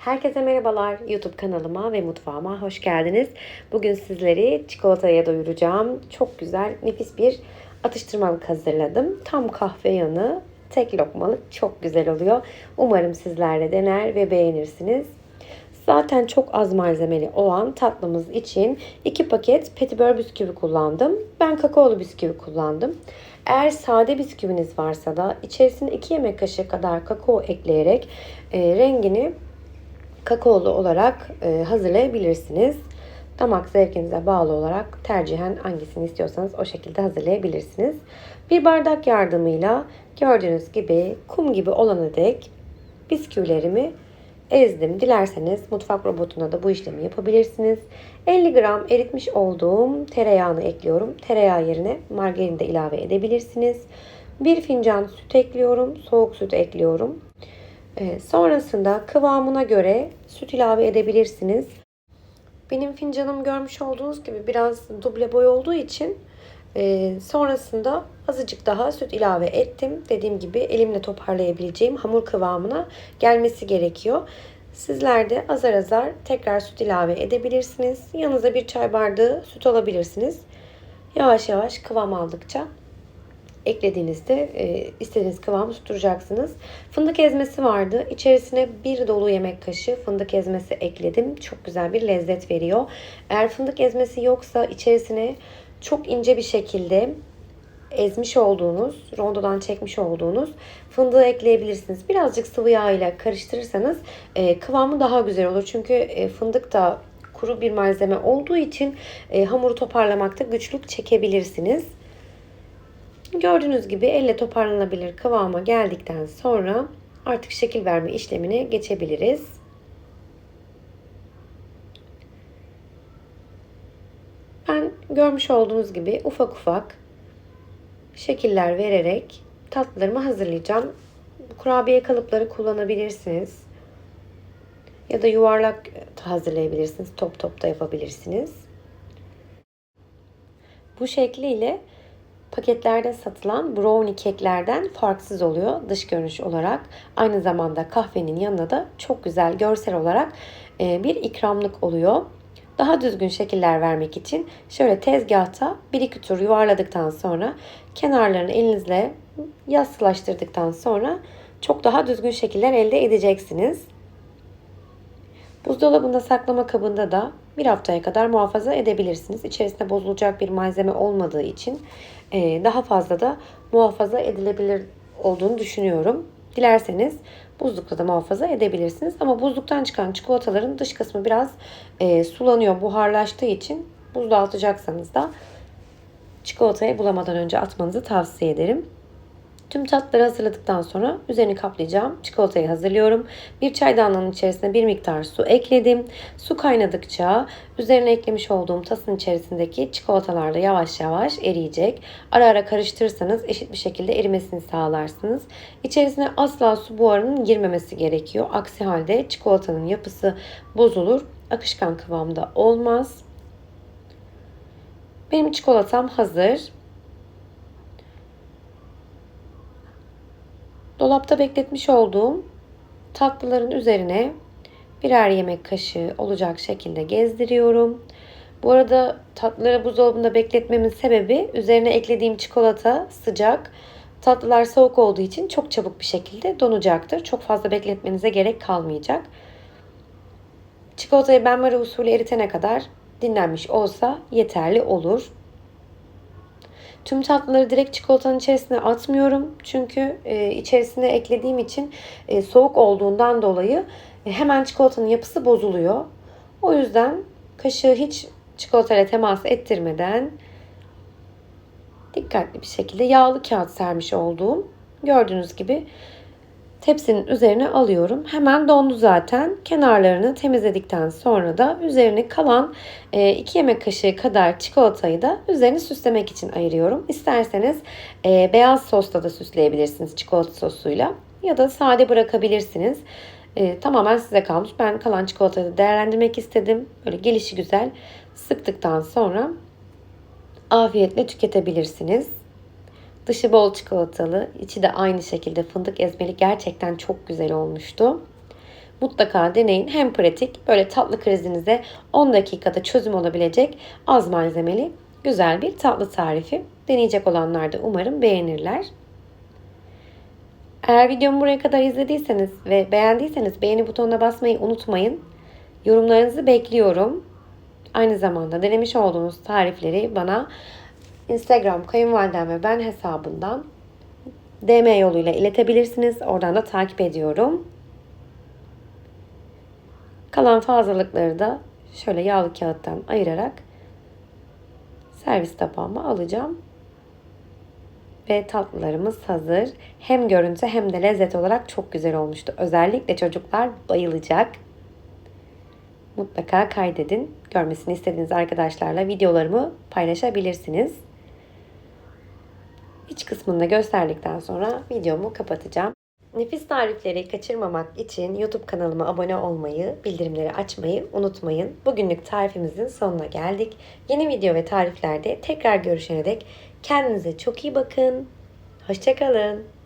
Herkese merhabalar. YouTube kanalıma ve mutfağıma hoş geldiniz. Bugün sizleri çikolataya doyuracağım. Çok güzel, nefis bir atıştırmalık hazırladım. Tam kahve yanı, tek lokmalık çok güzel oluyor. Umarım sizler de dener ve beğenirsiniz. Zaten çok az malzemeli olan tatlımız için 2 paket petibör bisküvi kullandım. Ben kakaolu bisküvi kullandım. Eğer sade bisküviniz varsa da içerisine 2 yemek kaşığı kadar kakao ekleyerek e, rengini kakaolu olarak e, hazırlayabilirsiniz. Damak zevkinize bağlı olarak tercihen hangisini istiyorsanız o şekilde hazırlayabilirsiniz. Bir bardak yardımıyla gördüğünüz gibi kum gibi olana dek bisküvilerimi ezdim. Dilerseniz mutfak robotuna da bu işlemi yapabilirsiniz. 50 gram eritmiş olduğum tereyağını ekliyorum. Tereyağı yerine margarin de ilave edebilirsiniz. Bir fincan süt ekliyorum. Soğuk süt ekliyorum. Ee, sonrasında kıvamına göre süt ilave edebilirsiniz. Benim fincanım görmüş olduğunuz gibi biraz duble boy olduğu için e, sonrasında azıcık daha süt ilave ettim. Dediğim gibi elimle toparlayabileceğim hamur kıvamına gelmesi gerekiyor. Sizler de azar azar tekrar süt ilave edebilirsiniz. Yanınıza bir çay bardağı süt alabilirsiniz. Yavaş yavaş kıvam aldıkça eklediğinizde e, istediğiniz kıvamı tutturacaksınız. Fındık ezmesi vardı. İçerisine bir dolu yemek kaşığı fındık ezmesi ekledim. Çok güzel bir lezzet veriyor. Eğer fındık ezmesi yoksa içerisine çok ince bir şekilde ezmiş olduğunuz, rondodan çekmiş olduğunuz fındığı ekleyebilirsiniz. Birazcık sıvı yağ ile karıştırırsanız e, kıvamı daha güzel olur. Çünkü e, fındık da kuru bir malzeme olduğu için e, hamuru toparlamakta güçlük çekebilirsiniz. Gördüğünüz gibi elle toparlanabilir kıvama geldikten sonra artık şekil verme işlemine geçebiliriz. Ben görmüş olduğunuz gibi ufak ufak şekiller vererek tatlılarımı hazırlayacağım. Kurabiye kalıpları kullanabilirsiniz. Ya da yuvarlak hazırlayabilirsiniz. Top top da yapabilirsiniz. Bu şekliyle paketlerde satılan brownie keklerden farksız oluyor dış görünüş olarak. Aynı zamanda kahvenin yanına da çok güzel görsel olarak e, bir ikramlık oluyor. Daha düzgün şekiller vermek için şöyle tezgahta bir iki tur yuvarladıktan sonra kenarlarını elinizle yassılaştırdıktan sonra çok daha düzgün şekiller elde edeceksiniz. Buzdolabında saklama kabında da bir haftaya kadar muhafaza edebilirsiniz. İçerisinde bozulacak bir malzeme olmadığı için daha fazla da muhafaza edilebilir olduğunu düşünüyorum. Dilerseniz buzlukta da muhafaza edebilirsiniz. Ama buzluktan çıkan çikolataların dış kısmı biraz e, sulanıyor, buharlaştığı için buzluğa atacaksanız da çikolatayı bulamadan önce atmanızı tavsiye ederim. Tüm tatları hazırladıktan sonra üzerini kaplayacağım. Çikolatayı hazırlıyorum. Bir çaydanlığın içerisine bir miktar su ekledim. Su kaynadıkça üzerine eklemiş olduğum tasın içerisindeki çikolatalar da yavaş yavaş eriyecek. Ara ara karıştırırsanız eşit bir şekilde erimesini sağlarsınız. İçerisine asla su buharının girmemesi gerekiyor. Aksi halde çikolatanın yapısı bozulur. Akışkan kıvamda olmaz. Benim çikolatam hazır. Dolapta bekletmiş olduğum tatlıların üzerine birer yemek kaşığı olacak şekilde gezdiriyorum. Bu arada tatlıları buzdolabında bekletmemin sebebi üzerine eklediğim çikolata sıcak. Tatlılar soğuk olduğu için çok çabuk bir şekilde donacaktır. Çok fazla bekletmenize gerek kalmayacak. Çikolatayı benmari usulü eritene kadar dinlenmiş olsa yeterli olur. Tüm tatlıları direkt çikolatanın içerisine atmıyorum. Çünkü e, içerisine eklediğim için e, soğuk olduğundan dolayı e, hemen çikolatanın yapısı bozuluyor. O yüzden kaşığı hiç çikolatayla temas ettirmeden dikkatli bir şekilde yağlı kağıt sermiş olduğum gördüğünüz gibi tepsinin üzerine alıyorum. Hemen dondu zaten. Kenarlarını temizledikten sonra da üzerine kalan 2 e, yemek kaşığı kadar çikolatayı da üzerini süslemek için ayırıyorum. İsterseniz e, beyaz sosla da süsleyebilirsiniz çikolata sosuyla ya da sade bırakabilirsiniz. E, tamamen size kalmış. Ben kalan çikolatayı değerlendirmek istedim. Böyle gelişi güzel sıktıktan sonra afiyetle tüketebilirsiniz. Dışı bol çikolatalı, içi de aynı şekilde fındık ezmeli gerçekten çok güzel olmuştu. Mutlaka deneyin. Hem pratik böyle tatlı krizinize 10 dakikada çözüm olabilecek az malzemeli güzel bir tatlı tarifi. Deneyecek olanlar da umarım beğenirler. Eğer videomu buraya kadar izlediyseniz ve beğendiyseniz beğeni butonuna basmayı unutmayın. Yorumlarınızı bekliyorum. Aynı zamanda denemiş olduğunuz tarifleri bana Instagram kayınvalidem ve ben hesabından DM yoluyla iletebilirsiniz. Oradan da takip ediyorum. Kalan fazlalıkları da şöyle yağlı kağıttan ayırarak servis tabağıma alacağım. Ve tatlılarımız hazır. Hem görüntü hem de lezzet olarak çok güzel olmuştu. Özellikle çocuklar bayılacak. Mutlaka kaydedin. Görmesini istediğiniz arkadaşlarla videolarımı paylaşabilirsiniz. İç kısmını da gösterdikten sonra videomu kapatacağım. Nefis tarifleri kaçırmamak için YouTube kanalıma abone olmayı, bildirimleri açmayı unutmayın. Bugünlük tarifimizin sonuna geldik. Yeni video ve tariflerde tekrar görüşene dek kendinize çok iyi bakın. Hoşçakalın.